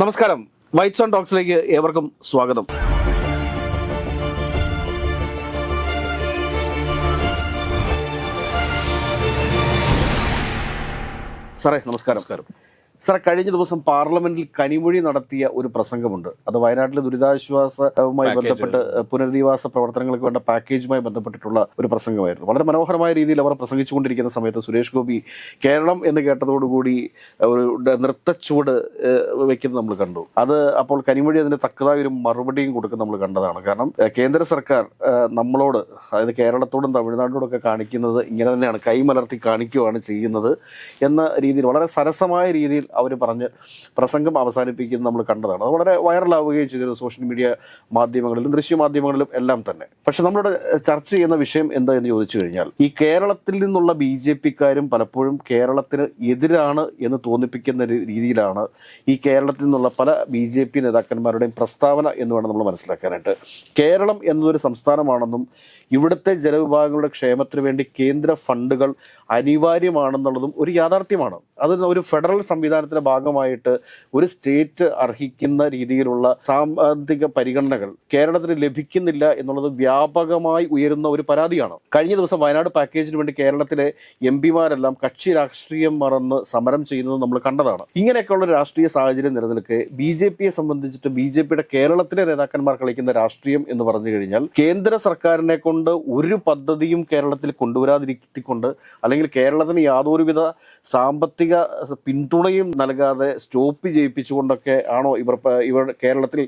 നമസ്കാരം. Whites on ടോക്സിലേക്ക് ഏവർക്കും സ്വാഗതം. സാറേ നമസ്കാരം. നമസ്കാരം. സാറേ കഴിഞ്ഞ ദിവസം പാർലമെന്റിൽ കനിമൊഴി നടത്തിയ ഒരു പ്രസംഗമുണ്ട്. അത് വയനാട്ടിലെ ദുരിതാശ്വാസവുമായി ബന്ധപ്പെട്ട് പുനരധിവാസ പ്രവർത്തനങ്ങൾക്ക് വേണ്ട പാക്കേജുമായി ബന്ധപ്പെട്ടിട്ടുള്ള ഒരു പ്രസംഗമായിരുന്നു. വളരെ മനോഹരമായ രീതിയിൽ അവർ പ്രസംഗിച്ചുകൊണ്ടിരിക്കുന്ന സമയത്ത് സുരേഷ് ഗോപി കേരളം എന്ന് കേട്ടതോടുകൂടി ഒരു നൃത്തച്ചുവട് വെക്കുന്നത് നമ്മൾ കണ്ടു. അത് അപ്പോൾ കനിമൊഴി അതിന് തക്കതായ ഒരു മറുപടിയും കൊടുക്കുന്ന നമ്മൾ കണ്ടതാണ്. കാരണം കേന്ദ്ര സർക്കാർ നമ്മളോട് അതായത് കേരളത്തോടും തമിഴ്നാടിനോടും ഒക്കെ കാണിക്കുന്നത് ഇങ്ങനെ തന്നെയാണ് കൈമലർത്തി കാണിക്കുകയാണ് ചെയ്യുന്നത് എന്ന രീതിയിൽ വളരെ സരസമായ രീതിയിൽ അവർ പറഞ്ഞ് പ്രസംഗം അവസാനിപ്പിക്കുന്നത് നമ്മൾ കണ്ടതാണ്. അത് വളരെ വൈറലാവുകയും ചെയ്തിരുന്നു സോഷ്യൽ മീഡിയ മാധ്യമങ്ങളിലും ദൃശ്യ മാധ്യമങ്ങളിലും എല്ലാം തന്നെ. പക്ഷെ നമ്മളുടെ ചർച്ച ചെയ്യുന്ന വിഷയം എന്താ എന്ന് ചോദിച്ചു കഴിഞ്ഞാൽ ഈ കേരളത്തിൽ നിന്നുള്ള ബി ജെ പിക്കാരും പലപ്പോഴും കേരളത്തിന് എതിരാണ് എന്ന് തോന്നിപ്പിക്കുന്ന രീതിയിലാണ് ഈ കേരളത്തിൽ നിന്നുള്ള പല ബി ജെ പി നേതാക്കന്മാരുടെയും പ്രസ്താവന എന്ന് വേണം നമ്മൾ മനസ്സിലാക്കാനായിട്ട്. കേരളം എന്നതൊരു സംസ്ഥാനമാണെന്നും ഇവിടുത്തെ ജനവിഭാഗങ്ങളുടെ ക്ഷേമത്തിന് വേണ്ടി കേന്ദ്ര ഫണ്ടുകൾ അനിവാര്യമാണെന്നുള്ളതും ഒരു യാഥാർത്ഥ്യമാണ്. അത് ഒരു ഫെഡറൽ സംവിധാനത്തിന്റെ ഭാഗമായിട്ട് ഒരു സ്റ്റേറ്റ് അർഹിക്കുന്ന രീതിയിലുള്ള സാമ്പത്തിക പരിഗണനകൾ കേരളത്തിന് ലഭിക്കുന്നില്ല എന്നുള്ളത് വ്യാപകമായി ഉയരുന്ന ഒരു പരാതിയാണ്. കഴിഞ്ഞ ദിവസം വയനാട് പാക്കേജിന് വേണ്ടി കേരളത്തിലെ എം പിമാരെല്ലാം കക്ഷി രാഷ്ട്രീയം മറന്ന് സമരം ചെയ്യുന്നത് നമ്മൾ കണ്ടതാണ്. ഇങ്ങനെയൊക്കെയുള്ള രാഷ്ട്രീയ സാഹചര്യം നിലനിൽക്കെ ബി ജെ പിയെ സംബന്ധിച്ചിട്ട് ബി ജെ പിയുടെ കേരളത്തിലെ നേതാക്കന്മാർ കളിക്കുന്ന രാഷ്ട്രീയം എന്ന് പറഞ്ഞു കഴിഞ്ഞാൽ കേന്ദ്ര സർക്കാരിനെ കൊണ്ട് ഒരു പദ്ധതിയും കേരളത്തിൽ കൊണ്ടുവരാതിരിക്കൊണ്ട് അല്ലെങ്കിൽ കേരളത്തിന് യാതൊരുവിധ സാമ്പത്തിക പിന്തുണയും നൽകാതെ സ്റ്റോപ്പ് ചെയ്യിപ്പിച്ചുകൊണ്ടൊക്കെ ആണോ ഇവർ ഇവർ കേരളത്തിൽ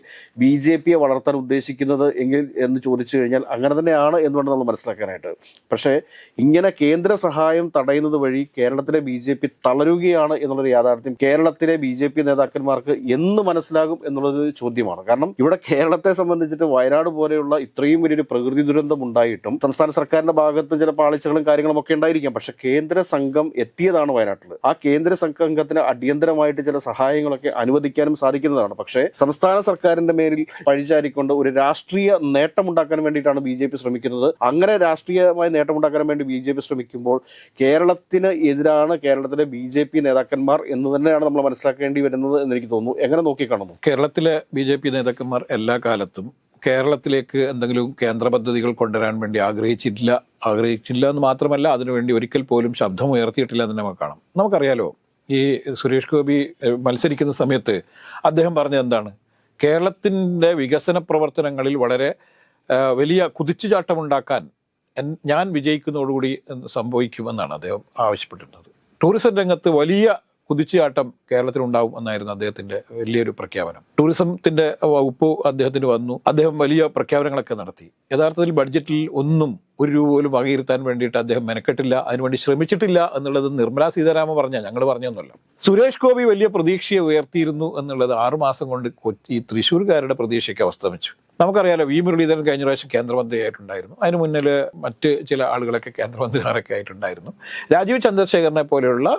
ബി ജെ പിയെ വളർത്താൻ ഉദ്ദേശിക്കുന്നത് എങ്കിൽ എന്ന് ചോദിച്ചു കഴിഞ്ഞാൽ അങ്ങനെ തന്നെയാണ് എന്ന് വേണം നമ്മൾ മനസ്സിലാക്കാനായിട്ട്. പക്ഷേ ഇങ്ങനെ കേന്ദ്ര സഹായം തടയുന്നത് വഴി കേരളത്തിലെ ബി ജെ പി തളരുകയാണ് എന്നുള്ളൊരു യാഥാർത്ഥ്യം കേരളത്തിലെ ബി ജെ പി നേതാക്കന്മാർക്ക് എന്ന് മനസ്സിലാകും എന്നുള്ളത് ചോദ്യമാണ്. കാരണം ഇവിടെ കേരളത്തെ സംബന്ധിച്ചിട്ട് വയനാട് പോലെയുള്ള ഇത്രയും വലിയൊരു പ്രകൃതി ദുരന്തം ഉണ്ടായിട്ടും സംസ്ഥാന സർക്കാരിന്റെ ഭാഗത്ത് ചില പാളിച്ചകളും കാര്യങ്ങളും ഒക്കെ ഉണ്ടായിരിക്കാം. പക്ഷെ കേന്ദ്ര സംഘം എത്തിയതാണ് വയനാട്ടിൽ ആ കേന്ദ്ര സംഘത്തിന് അടിയന്തരമായിട്ട് ചില സഹായങ്ങളൊക്കെ അനുവദിക്കാനും സാധിക്കുന്നതാണ്. പക്ഷേ സംസ്ഥാന സർക്കാരിന്റെ മേലിൽ പഴിചാരിക്കൊണ്ട് ഒരു രാഷ്ട്രീയ നേട്ടമുണ്ടാക്കാൻ വേണ്ടിയിട്ടാണ് ബി ജെ പി ശ്രമിക്കുന്നത്. അങ്ങനെ രാഷ്ട്രീയമായ നേട്ടമുണ്ടാക്കാൻ വേണ്ടി ബി ജെ പി ശ്രമിക്കുമ്പോൾ കേരളത്തിന് എതിരാണ് കേരളത്തിലെ ബി ജെ പി നേതാക്കന്മാർ എന്ന് തന്നെയാണ് നമ്മൾ മനസ്സിലാക്കേണ്ടി വരുന്നത് എന്ന് എനിക്ക് തോന്നുന്നു. എങ്ങനെ നോക്കിക്കാണുന്നു കേരളത്തിലെ ബി ജെ പി നേതാക്കന്മാർ എല്ലാ കാലത്തും കേരളത്തിലേക്ക് എന്തെങ്കിലും കേന്ദ്ര പദ്ധതികൾ കൊണ്ടുവരാൻ വേണ്ടി ആഗ്രഹിച്ചിട്ടില്ല ആഗ്രഹിച്ചില്ല എന്ന് മാത്രമല്ല അതിനുവേണ്ടി ഒരിക്കൽ പോലും ശബ്ദമുയർത്തിയിട്ടില്ല എന്ന് നമുക്ക് കാണാം. നമുക്കറിയാലോ ഈ സുരേഷ് ഗോപി മത്സരിക്കുന്ന സമയത്ത് അദ്ദേഹം പറഞ്ഞത് എന്താണ്? കേരളത്തിന്റെ വികസന പ്രവർത്തനങ്ങളിൽ വളരെ വലിയ കുതിച്ചുചാട്ടമുണ്ടാക്കാൻ ഞാൻ വിജയിക്കുന്നതോടുകൂടി സംഭവിക്കുമെന്നാണ് അദ്ദേഹം ആവശ്യപ്പെട്ടിരുന്നത്. ടൂറിസം രംഗത്ത് വലിയ കുതിച്ചുചാട്ടം കേരളത്തിലുണ്ടാവും എന്നായിരുന്നു അദ്ദേഹത്തിന്റെ വലിയൊരു പ്രഖ്യാപനം. ടൂറിസത്തിന്റെ വകുപ്പ് അദ്ദേഹത്തിന് വന്നു. അദ്ദേഹം വലിയ പ്രഖ്യാപനങ്ങളൊക്കെ നടത്തി. യഥാർത്ഥത്തിൽ ബഡ്ജറ്റിൽ ഒന്നും ഒരു രൂപ പോലും വകയിരുത്താൻ വേണ്ടിയിട്ട് അദ്ദേഹം മെനക്കെട്ടില്ല. അതിനുവേണ്ടി ശ്രമിച്ചിട്ടില്ല എന്നുള്ളത് നിർമ്മലാ സീതാരാമൻ പറഞ്ഞ ഞങ്ങൾ പറഞ്ഞൊന്നുമല്ല. സുരേഷ് ഗോപി വലിയ പ്രതീക്ഷയെ ഉയർത്തിയിരുന്നു എന്നുള്ളത് ആറുമാസം കൊണ്ട് കൊച്ചി തൃശ്ശൂർകാരുടെ പ്രതീക്ഷയ്ക്ക് അവസ്തമിച്ചു. നമുക്കറിയാലോ വി മുരളീധരൻ കഴിഞ്ഞ പ്രാവശ്യം കേന്ദ്രമന്ത്രിയായിട്ടുണ്ടായിരുന്നു. അതിന് മുന്നിൽ മറ്റ് ചില ആളുകളൊക്കെ കേന്ദ്രമന്ത്രിമാരൊക്കെ ആയിട്ടുണ്ടായിരുന്നു. രാജീവ് ചന്ദ്രശേഖരനെ പോലെയുള്ള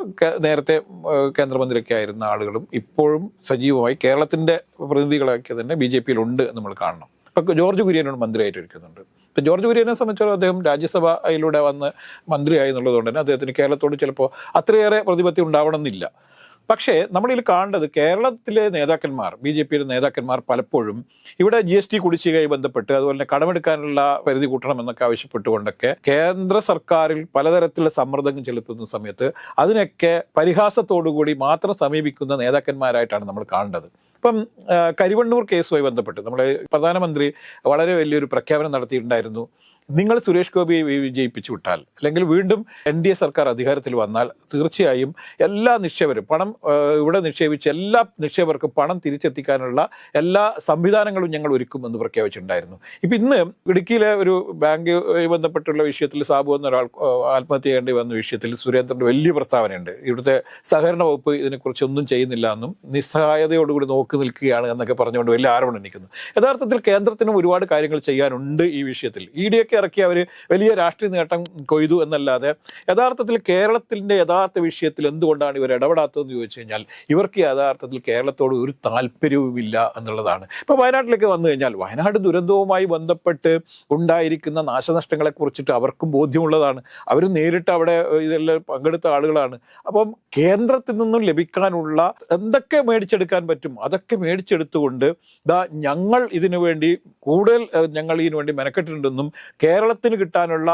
നേരത്തെ കേന്ദ്രമന്ത്രിയൊക്കെ ആയിരുന്ന ആളുകളും ഇപ്പോഴും സജീവമായി കേരളത്തിന്റെ പ്രതിനിധികളൊക്കെ തന്നെ ബി ജെ പിയിലുണ്ട് നമ്മൾ കാണണം. ഇപ്പം ജോർജ് കുര്യനോട് മന്ത്രിയായിട്ട് ഇരിക്കുന്നുണ്ട് ഇപ്പൊ ജോർജ് കുര്യനെ സംബന്ധിച്ചിടത്തോളം അദ്ദേഹം രാജ്യസഭയിലൂടെ വന്ന് മന്ത്രിയായി എന്നുള്ളതുകൊണ്ട് തന്നെ അദ്ദേഹത്തിന് കേരളത്തോട് ചിലപ്പോൾ അത്രയേറെ പ്രതിപത്തി ഉണ്ടാവണമെന്നില്ല. പക്ഷേ നമ്മളിൽ കാണേണ്ടത് കേരളത്തിലെ നേതാക്കന്മാർ ബി ജെ പിയിലെ നേതാക്കന്മാർ പലപ്പോഴും ഇവിടെ ജി എസ് ടി കുടിശ്ശികയായി ബന്ധപ്പെട്ട് അതുപോലെ തന്നെ കടമെടുക്കാനുള്ള പരിധി കൂട്ടണമെന്നൊക്കെ ആവശ്യപ്പെട്ടുകൊണ്ടൊക്കെ കേന്ദ്ര സർക്കാരിൽ പലതരത്തിലുള്ള സമ്മർദ്ദം ചെലുത്തുന്ന സമയത്ത് അതിനൊക്കെ പരിഹാസത്തോടുകൂടി മാത്രം സമീപിക്കുന്ന നേതാക്കന്മാരായിട്ടാണ് നമ്മൾ കാണേണ്ടത്. ഇപ്പം കരുവണ്ണൂർ കേസുമായി ബന്ധപ്പെട്ട് നമ്മുടെ പ്രധാനമന്ത്രി വളരെ വലിയൊരു പ്രഖ്യാപനം നടത്തിയിട്ടുണ്ടായിരുന്നു. നിങ്ങൾ സുരേഷ് ഗോപിയെ വിജയിപ്പിച്ചു വിട്ടാൽ അല്ലെങ്കിൽ വീണ്ടും എൻ ഡി എ സർക്കാർ അധികാരത്തിൽ വന്നാൽ തീർച്ചയായും എല്ലാ നിക്ഷേപരും പണം ഇവിടെ നിക്ഷേപിച്ച എല്ലാ നിക്ഷേപർക്കും പണം തിരിച്ചെത്തിക്കാനുള്ള എല്ലാ സംവിധാനങ്ങളും ഞങ്ങൾ ഒരുക്കും എന്ന് പ്രഖ്യാപിച്ചിട്ടുണ്ടായിരുന്നു. ഇപ്പം ഇന്ന് ഇടുക്കിയിലെ ഒരു ബാങ്കുമായി ബന്ധപ്പെട്ടുള്ള വിഷയത്തിൽ സാബു എന്ന ഒരാൾ ആ, ആത്മഹത്യ ചെയ്യേണ്ടി വന്ന വിഷയത്തിൽ സുരേന്ദ്രന്റെ വലിയ പ്രസ്താവനയുണ്ട്. ഇവിടുത്തെ സഹകരണ വകുപ്പ് ഇതിനെക്കുറിച്ച് ഒന്നും ചെയ്യുന്നില്ല എന്നും നിസ്സഹായതയോടുകൂടി നോക്കി നിൽക്കുകയാണ് എന്നൊക്കെ പറഞ്ഞുകൊണ്ട് വലിയ ആരോപണം നിൽക്കുന്നു യഥാർത്ഥത്തിൽ കേന്ദ്രത്തിനും ഒരുപാട് കാര്യങ്ങൾ ചെയ്യാനുണ്ട് ഈ വിഷയത്തിൽ. ഇ ഡി ഒക്കെ ഇറക്കി അവർ വലിയ രാഷ്ട്രീയ നേട്ടം കൊയ്തു എന്നല്ലാതെ യഥാർത്ഥത്തിൽ കേരളത്തിന്റെ യഥാർത്ഥ വിഷയത്തിൽ എന്തുകൊണ്ടാണ് ഇവർ ഇടപെടാത്തതെന്ന് ചോദിച്ചു കഴിഞ്ഞാൽ ഇവർക്ക് യഥാർത്ഥത്തിൽ കേരളത്തോട് ഒരു താല്പര്യവുമില്ല എന്നുള്ളതാണ്. ഇപ്പോൾ വയനാട്ടിലേക്ക് വന്നു കഴിഞ്ഞാൽ വയനാട് ദുരന്തവുമായി ബന്ധപ്പെട്ട് ഉണ്ടായിരിക്കുന്ന നാശനഷ്ടങ്ങളെ കുറിച്ചിട്ട് അവർക്കും ബോധ്യമുള്ളതാണ്. അവർ നേരിട്ട് അവിടെ ഇതെല്ലാം പങ്കെടുത്ത ആളുകളാണ്. അപ്പം കേന്ദ്രത്തിൽ നിന്നും ലഭിക്കാനുള്ള എന്തൊക്കെ മേടിച്ചെടുക്കാൻ പറ്റും അതൊക്കെ മേടിച്ചെടുത്തുകൊണ്ട് ദാ ഞങ്ങൾ ഇതിനു വേണ്ടി കൂടുതൽ ഞങ്ങൾ ഇതിനു വേണ്ടി മെനക്കെട്ടിട്ടുണ്ടെന്നും കേരളത്തിന് കിട്ടാനുള്ള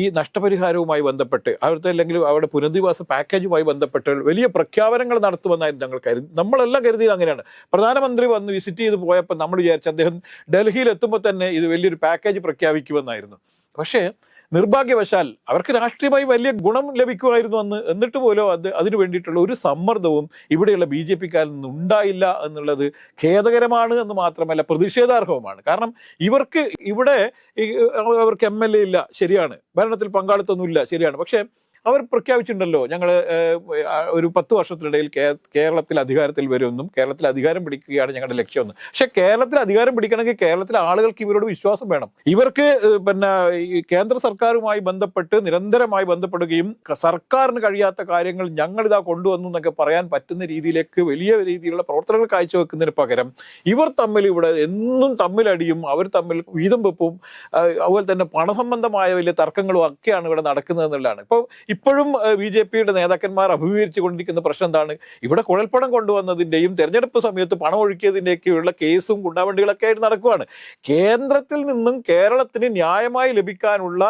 ഈ നഷ്ടപരിഹാരവുമായി ബന്ധപ്പെട്ട് അവിടുത്തെ അല്ലെങ്കിൽ അവിടെ പുനരധിവാസ പാക്കേജുമായി ബന്ധപ്പെട്ട് വലിയ പ്രഖ്യാപനങ്ങൾ നടത്തുമെന്നായിരുന്നു ഞങ്ങൾ കരുതി നമ്മളെല്ലാം കരുതിയത് അങ്ങനെയാണ്. പ്രധാനമന്ത്രി വന്ന് വിസിറ്റ് ചെയ്ത് പോയപ്പോൾ നമ്മൾ വിചാരിച്ചു അദ്ദേഹം ഡൽഹിയിൽ എത്തുമ്പോൾ തന്നെ ഇത് വലിയൊരു പാക്കേജ് പ്രഖ്യാപിക്കുമെന്നായിരുന്നു. പക്ഷേ നിർഭാഗ്യവശാൽ അവർക്ക് രാഷ്ട്രീയമായി വലിയ ഗുണം ലഭിക്കുമായിരുന്നു അന്ന്. എന്നിട്ട് പോലും അത് അതിനു വേണ്ടിയിട്ടുള്ള ഒരു സമ്മർദ്ദവും ഇവിടെയുള്ള ബി ജെ പിക്കാരിൽ നിന്ന് ഉണ്ടായില്ല എന്നുള്ളത് ഖേദകരമാണ് എന്ന് മാത്രമല്ല പ്രതിഷേധാർഹവുമാണ്. കാരണം ഇവർക്ക് ഇവിടെ അവർക്ക് എം എൽ എ ഇല്ല ശരിയാണ്. ഭരണത്തിൽ പങ്കാളിത്തമൊന്നുമില്ല ശരിയാണ്. പക്ഷേ അവർ പ്രഖ്യാപിച്ചിട്ടുണ്ടല്ലോ. ഞങ്ങൾ ഒരു പത്ത് വർഷത്തിനിടയിൽ കേരളത്തിൽ അധികാരത്തിൽ വരുമെന്നും കേരളത്തിൽ അധികാരം പിടിക്കുകയാണ് ഞങ്ങളുടെ ലക്ഷ്യമെന്ന്. പക്ഷെ കേരളത്തിൽ അധികാരം പിടിക്കണമെങ്കിൽ കേരളത്തിലെ ആളുകൾക്ക് ഇവരോട് വിശ്വാസം വേണം. ഇവർക്ക് പിന്നെ കേന്ദ്ര സർക്കാരുമായി ബന്ധപ്പെട്ട് നിരന്തരമായി ബന്ധപ്പെടുകയും സർക്കാരിന് കഴിയാത്ത കാര്യങ്ങൾ ഞങ്ങളിതാ കൊണ്ടുവന്നു എന്നൊക്കെ പറയാൻ പറ്റുന്ന രീതിയിലേക്ക് വലിയ രീതിയിലുള്ള പ്രവർത്തനങ്ങൾ കാഴ്ചവെക്കുന്നതിന് പകരം ഇവർ തമ്മിൽ ഇവിടെ എന്നും തമ്മിലടിയും അവർ തമ്മിൽ വീതം വെപ്പും അതുപോലെ തന്നെ പണസംബന്ധമായ വലിയ തർക്കങ്ങളും ഒക്കെയാണ് ഇവിടെ നടക്കുന്നത് എന്നുള്ളതാണ്. ഇപ്പോൾ ഇപ്പോഴും ബി ജെ പിയുടെ നേതാക്കന്മാർ അഭിമുഖീകരിച്ചു കൊണ്ടിരിക്കുന്ന പ്രശ്നം എന്താണ്? ഇവിടെ കുഴൽപ്പണം കൊണ്ടുവന്നതിന്റെയും തെരഞ്ഞെടുപ്പ് സമയത്ത് പണം ഒഴുക്കിയതിന്റെയൊക്കെയുള്ള കേസും ഗുണ്ടാവണ്ടികളൊക്കെ ആയിട്ട് നടക്കുവാണ്. കേന്ദ്രത്തിൽ നിന്നും കേരളത്തിന് ന്യായമായി ലഭിക്കാനുള്ള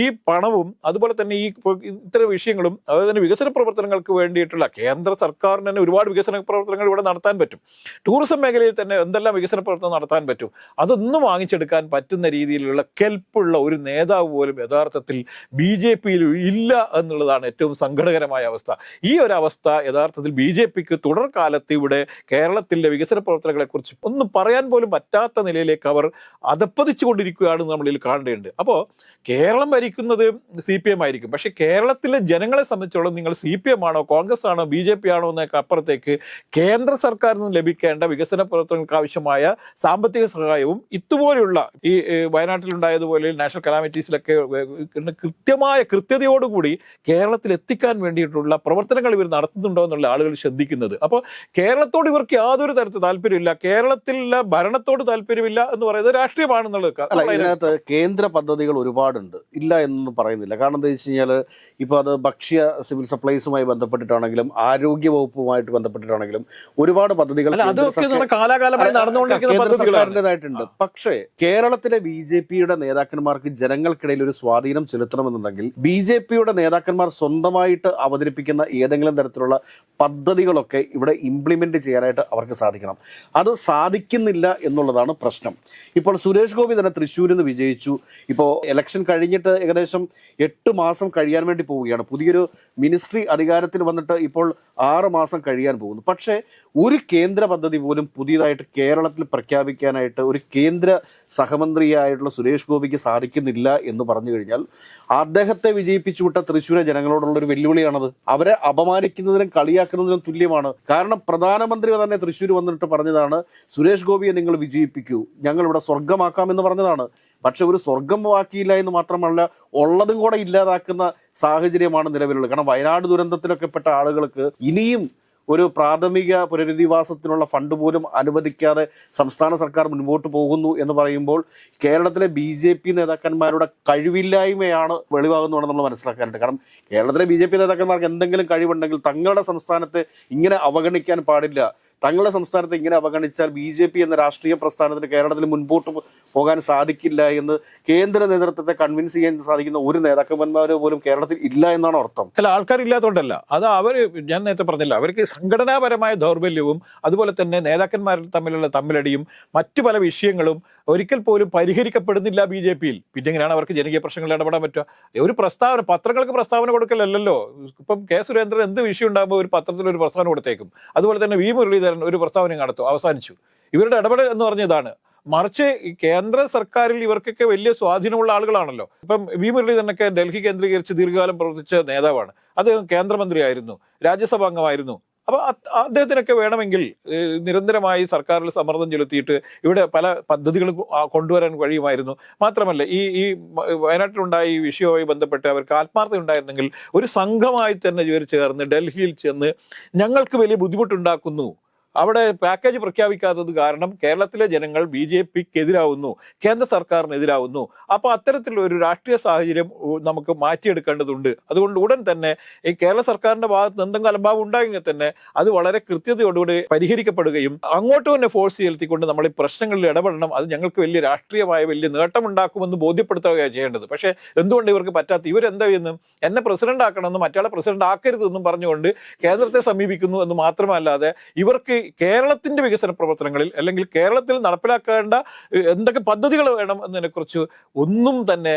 ഈ പണവും അതുപോലെ തന്നെ ഈ ഇത്തരം വിഷയങ്ങളും അതുപോലെ തന്നെ വികസന പ്രവർത്തനങ്ങൾക്ക് വേണ്ടിയിട്ടുള്ള കേന്ദ്ര സർക്കാരിന് തന്നെ ഒരുപാട് വികസന പ്രവർത്തനങ്ങൾ ഇവിടെ നടത്താൻ പറ്റും. ടൂറിസം മേഖലയിൽ തന്നെ എന്തെല്ലാം വികസന പ്രവർത്തനം നടത്താൻ പറ്റും? അതൊന്നും വാങ്ങിച്ചെടുക്കാൻ പറ്റുന്ന രീതിയിലുള്ള കെൽപ്പുള്ള ഒരു നേതാവ് പോലും യഥാർത്ഥത്തിൽ ബി ജെ പിയിൽ ഇല്ല എന്നുള്ളതാണ് ഏറ്റവും സങ്കടകരമായ അവസ്ഥ. ഈ ഒരു അവസ്ഥ യഥാർത്ഥത്തിൽ ബി ജെ പിക്ക് തുടർകാലത്ത് ഇവിടെ കേരളത്തിലെ വികസന പ്രവർത്തനങ്ങളെക്കുറിച്ച് ഒന്നും പറയാൻ പോലും പറ്റാത്ത നിലയിലേക്ക് അവർ അതപ്പതിച്ചു കൊണ്ടിരിക്കുകയാണ് നമ്മളിൽ കാണേണ്ടതുണ്ട്. അപ്പോൾ കേരളം ഭരിക്കുന്നത് സി പി എം ആയിരിക്കും. പക്ഷെ കേരളത്തിലെ ജനങ്ങളെ സംബന്ധിച്ചോളം നിങ്ങൾ സി പി എം ആണോ കോൺഗ്രസ് ആണോ ബി ജെ പി ആണോ എന്നൊക്കെ അപ്പുറത്തേക്ക് കേന്ദ്ര സർക്കാരിൽ നിന്ന് ലഭിക്കേണ്ട വികസന പ്രവർത്തനങ്ങൾക്ക് ആവശ്യമായ സാമ്പത്തിക സഹായവും ഇതുപോലെയുള്ള ഈ വയനാട്ടിലുണ്ടായതുപോലെ നാഷണൽ കലാമിറ്റീസിലൊക്കെ കൃത്യമായ കൃത്യതയോടുകൂടി കേരളത്തിൽ എത്തിക്കാൻ വേണ്ടിയിട്ടുള്ള പ്രവർത്തനങ്ങൾ ഇവർ നടത്തുന്നുണ്ടോ എന്നുള്ള ആളുകൾ ശ്രദ്ധിക്കുന്നത്. അപ്പോൾ കേരളത്തോട് ഇവർക്ക് യാതൊരു തരത്തിൽ താല്പര്യമില്ല. കേരളത്തിലുള്ള ഭരണത്തോട് താല്പര്യമില്ല എന്ന് പറയുന്നത് രാഷ്ട്രീയമാണെന്നുള്ളത് അതിനകത്ത് കേന്ദ്ര പദ്ധതികൾ ഒരുപാടുണ്ട്. ഇല്ല എന്നൊന്നും പറയുന്നില്ല. കാരണം എന്താ വെച്ച് കഴിഞ്ഞാൽ ഇപ്പോൾ അത് ഭക്ഷ്യ സിവിൽ സപ്ലൈസുമായി ബന്ധപ്പെട്ടിട്ടാണെങ്കിലും ആരോഗ്യ വകുപ്പുമായിട്ട് ബന്ധപ്പെട്ടിട്ടാണെങ്കിലും ഒരുപാട് പദ്ധതികൾ സർക്കാരിന്റെതായിട്ടുണ്ട്. പക്ഷേ കേരളത്തിലെ ബി ജെ പിയുടെ നേതാക്കന്മാർക്ക് ജനങ്ങൾക്കിടയിൽ ഒരു സ്വാധീനം ചെലുത്തണമെന്നുണ്ടെങ്കിൽ ബി ജെ പിയുടെ നേതാക്കന്മാർ സ്വന്തമായിട്ട് അവതരിപ്പിക്കുന്ന ഏതെങ്കിലും തരത്തിലുള്ള പദ്ധതികളൊക്കെ ഇവിടെ ഇംപ്ലിമെന്റ് ചെയ്യാനായിട്ട് അവർക്ക് സാധിക്കണം. അത് സാധിക്കുന്നില്ല എന്നുള്ളതാണ് പ്രശ്നം. ഇപ്പോൾ സുരേഷ് ഗോപി തന്നെ തൃശ്ശൂരിൽ നിന്ന് വിജയിച്ചു. ഇപ്പോൾ ഇലക്ഷൻ കഴിഞ്ഞിട്ട് ഏകദേശം എട്ട് മാസം കഴിയാൻ വേണ്ടി പോവുകയാണ്. പുതിയൊരു മിനിസ്ട്രി അധികാരത്തിൽ വന്നിട്ട് ഇപ്പോൾ ആറ് മാസം കഴിയാൻ പോകുന്നു. പക്ഷേ ഒരു കേന്ദ്ര പദ്ധതി പോലും പുതിയതായിട്ട് കേരളത്തിൽ പ്രഖ്യാപിക്കാനായിട്ട് ഒരു കേന്ദ്ര സഹമന്ത്രിയായിട്ടുള്ള സുരേഷ് ഗോപിക്ക് സാധിക്കുന്നില്ല എന്ന് പറഞ്ഞു കഴിഞ്ഞാൽ അദ്ദേഹത്തെ വിജയിപ്പിച്ചു വിട്ട തൃശ്ശൂരെ ജനങ്ങളോടുള്ള ഒരു വെല്ലുവിളിയാണത്. അവരെ അപമാനിക്കുന്നതിനും കളിയാക്കുന്നതിനും തുല്യമാണ്. കാരണം പ്രധാനമന്ത്രി തന്നെ തൃശ്ശൂർ വന്നിട്ട് പറഞ്ഞതാണ് സുരേഷ് ഗോപിയെ നിങ്ങൾ വിജയിപ്പിക്കൂ. ഞങ്ങൾ ഇവിടെ സ്വർഗമാക്കാമെന്ന് പറഞ്ഞതാണ്. പക്ഷെ ഒരു സ്വർഗം ബാക്കിയില്ല എന്ന് മാത്രമല്ല ഉള്ളതും കൂടെ ഇല്ലാതാക്കുന്ന സാഹചര്യമാണ് നിലവിലുള്ളത്. കാരണം വയനാട് ദുരന്തത്തിലൊക്കെ പെട്ട ആളുകൾക്ക് ഇനിയും ഒരു പ്രാഥമിക പുനരധിവാസത്തിനുള്ള ഫണ്ട് പോലും അനുവദിക്കാതെ സംസ്ഥാന സർക്കാർ മുൻപോട്ട് പോകുന്നു എന്ന് പറയുമ്പോൾ കേരളത്തിലെ ബി ജെ പി നേതാക്കന്മാരുടെ കഴിവില്ലായ്മയാണ് വെളിവാകുന്നതാണ് നമ്മൾ മനസ്സിലാക്കാനായിട്ട് കാരണം കേരളത്തിലെ ബി ജെ പി നേതാക്കന്മാർക്ക് എന്തെങ്കിലും കഴിവുണ്ടെങ്കിൽ തങ്ങളുടെ സംസ്ഥാനത്തെ ഇങ്ങനെ അവഗണിക്കാൻ പാടില്ല. തങ്ങളുടെ സംസ്ഥാനത്തെ ഇങ്ങനെ അവഗണിച്ചാൽ ബി ജെ പി എന്ന രാഷ്ട്രീയ പ്രസ്ഥാനത്തിന് കേരളത്തിൽ മുൻപോട്ട് പോകാൻ സാധിക്കില്ല എന്ന് കേന്ദ്ര നേതൃത്വത്തെ കൺവിൻസ് ചെയ്യാൻ സാധിക്കുന്ന ഒരു നേതാക്കന്മാർ പോലും കേരളത്തിൽ ഇല്ല എന്നാണ് അർത്ഥം. അല്ല ആൾക്കാരില്ലാത്തതുകൊണ്ടല്ല. അത് അവർ ഞാൻ നേരത്തെ പറഞ്ഞില്ല. അവർക്ക് സംഘടനാപരമായ ദൗർബല്യവും അതുപോലെ തന്നെ നേതാക്കന്മാർ തമ്മിലുള്ള തമ്മിലടിയും മറ്റു പല വിഷയങ്ങളും ഒരിക്കൽ പോലും പരിഹരിക്കപ്പെടുന്നില്ല ബി ജെ പിയിൽ. പിന്നെ എങ്ങനെയാണ് അവർക്ക് ജനകീയ പ്രശ്നങ്ങളിൽ ഇടപെടാൻ പറ്റുക? ഒരു പ്രസ്താവന പത്രങ്ങൾക്ക് പ്രസ്താവന കൊടുക്കലല്ലോ ഇപ്പം കെ സുരേന്ദ്രൻ എന്ത് വിഷയം ഉണ്ടാകുമ്പോൾ ഒരു പത്രത്തിൽ ഒരു പ്രസ്താവന കൊടുത്തേക്കും. അതുപോലെ തന്നെ വി മുരളീധരൻ ഒരു പ്രസ്താവന നടത്തും അവസാനിച്ചു. ഇവരുടെ ഇടപെടൽ എന്ന് പറഞ്ഞതാണ്. മറിച്ച് കേന്ദ്ര സർക്കാരിൽ ഇവർക്കൊക്കെ വലിയ സ്വാധീനമുള്ള ആളുകളാണല്ലോ. ഇപ്പം വി മുരളീധരനൊക്കെ ഡൽഹി കേന്ദ്രീകരിച്ച് ദീർഘകാലം പ്രവർത്തിച്ച നേതാവാണ്. അദ്ദേഹം കേന്ദ്രമന്ത്രിയായിരുന്നു രാജ്യസഭാ അംഗമായിരുന്നു അപ്പൊ അദ്ദേഹത്തിനൊക്കെ വേണമെങ്കിൽ നിരന്തരമായി സർക്കാരിൽ സമ്മർദ്ദം ചെലുത്തിയിട്ട് ഇവിടെ പല പദ്ധതികളും കൊണ്ടുവരാൻ കഴിയുമായിരുന്നു. മാത്രമല്ല ഈ ഈ വയനാട്ടിലുണ്ടായ ഈ വിഷയവുമായി ബന്ധപ്പെട്ട് അവർക്ക് ആത്മാർത്ഥത ഉണ്ടായിരുന്നെങ്കിൽ ഒരു സംഘമായി തന്നെ ഇവർ ചേർന്ന് ഡൽഹിയിൽ ചെന്ന് ഞങ്ങൾക്ക് വലിയ ബുദ്ധിമുട്ടുണ്ടാക്കുന്നു. അവിടെ പാക്കേജ് പ്രഖ്യാപിക്കാത്തത് കാരണം കേരളത്തിലെ ജനങ്ങൾ ബി ജെ പിക്ക് എതിരാവുന്നു കേന്ദ്ര സർക്കാരിനെതിരാവുന്നു. അപ്പോൾ അത്തരത്തിലുള്ള ഒരു രാഷ്ട്രീയ സാഹചര്യം നമുക്ക് മാറ്റിയെടുക്കേണ്ടതുണ്ട്. അതുകൊണ്ട് ഉടൻ തന്നെ ഈ കേരള സർക്കാരിന്റെ ഭാഗത്ത് നിന്ന് എന്തെങ്കിലും അലംഭാവം ഉണ്ടായെങ്കിൽ തന്നെ അത് വളരെ കൃത്യതയോടുകൂടി പരിഹരിക്കപ്പെടുകയും അങ്ങോട്ട് തന്നെ ഫോഴ്സ് ചെലുത്തിക്കൊണ്ട് നമ്മൾ ഈ പ്രശ്നങ്ങളിൽ ഇടപെടണം. അത് ഞങ്ങൾക്ക് വലിയ രാഷ്ട്രീയമായ വലിയ നേട്ടമുണ്ടാക്കുമെന്ന് ബോധ്യപ്പെടുത്തുകയാണ് ചെയ്യേണ്ടത്. പക്ഷേ എന്തുകൊണ്ട് ഇവർക്ക് പറ്റാത്ത ഇവരെന്താ ചെയ്യുന്നു? എന്നെ പ്രസിഡന്റ് ആക്കണമെന്നും മറ്റാളെ പ്രസിഡന്റ് ആക്കരുതെന്നും പറഞ്ഞുകൊണ്ട് കേന്ദ്രത്തെ സമീപിക്കുന്നു എന്ന് മാത്രമല്ലാതെ ഇവർക്ക് കേരളത്തിന്റെ വികസന പ്രവർത്തനങ്ങളിൽ അല്ലെങ്കിൽ കേരളത്തിൽ നടപ്പിലാക്കേണ്ട എന്തൊക്കെ പദ്ധതികൾ വേണം എന്നതിനെക്കുറിച്ച് ഒന്നും തന്നെ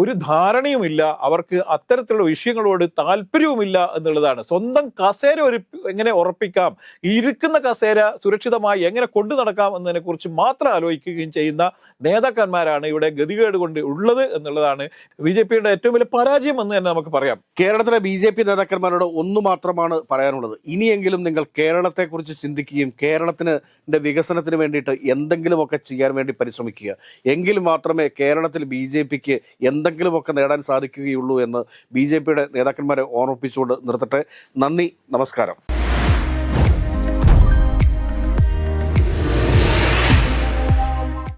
ഒരു ധാരണയുമില്ല. അവർക്ക് അത്തരത്തിലുള്ള വിഷയങ്ങളോട് താല്പര്യവുമില്ല എന്നുള്ളതാണ്. സ്വന്തം കസേര ഒരു എങ്ങനെ ഉറപ്പിക്കാം? ഇരിക്കുന്ന കസേര സുരക്ഷിതമായി എങ്ങനെ കൊണ്ടു നടക്കാം എന്നതിനെ കുറിച്ച് മാത്രം ആലോചിക്കുകയും ചെയ്യുന്ന നേതാക്കന്മാരാണ് ഇവിടെ ഗതികേട് കൊണ്ട് ഉള്ളത് എന്നുള്ളതാണ് ബി ജെ പിയുടെ ഏറ്റവും വലിയ പരാജയം എന്ന് തന്നെ നമുക്ക് പറയാം. കേരളത്തിലെ ബി ജെ പി നേതാക്കന്മാരോട് ഒന്നു മാത്രമാണ് പറയാനുള്ളത്. ഇനിയെങ്കിലും നിങ്ങൾ കേരളത്തെക്കുറിച്ച് ചിന്തിക്കുകയും കേരളത്തിന് ന്റെ വികസനത്തിന് വേണ്ടിയിട്ട് എന്തെങ്കിലുമൊക്കെ ചെയ്യാൻ വേണ്ടി പരിശ്രമിക്കുക. എങ്കിൽ മാത്രമേ കേരളത്തിൽ ബി ജെ പിക്ക് എന്തെങ്കിലുമൊക്കെ നേടാൻ സാധിക്കുകയുള്ളൂ എന്ന് ബി ജെ പിയുടെ നേതാക്കന്മാരെ ഓർമ്മിപ്പിച്ചുകൊണ്ട് നിർത്തട്ടെ. നന്ദി നമസ്കാരം.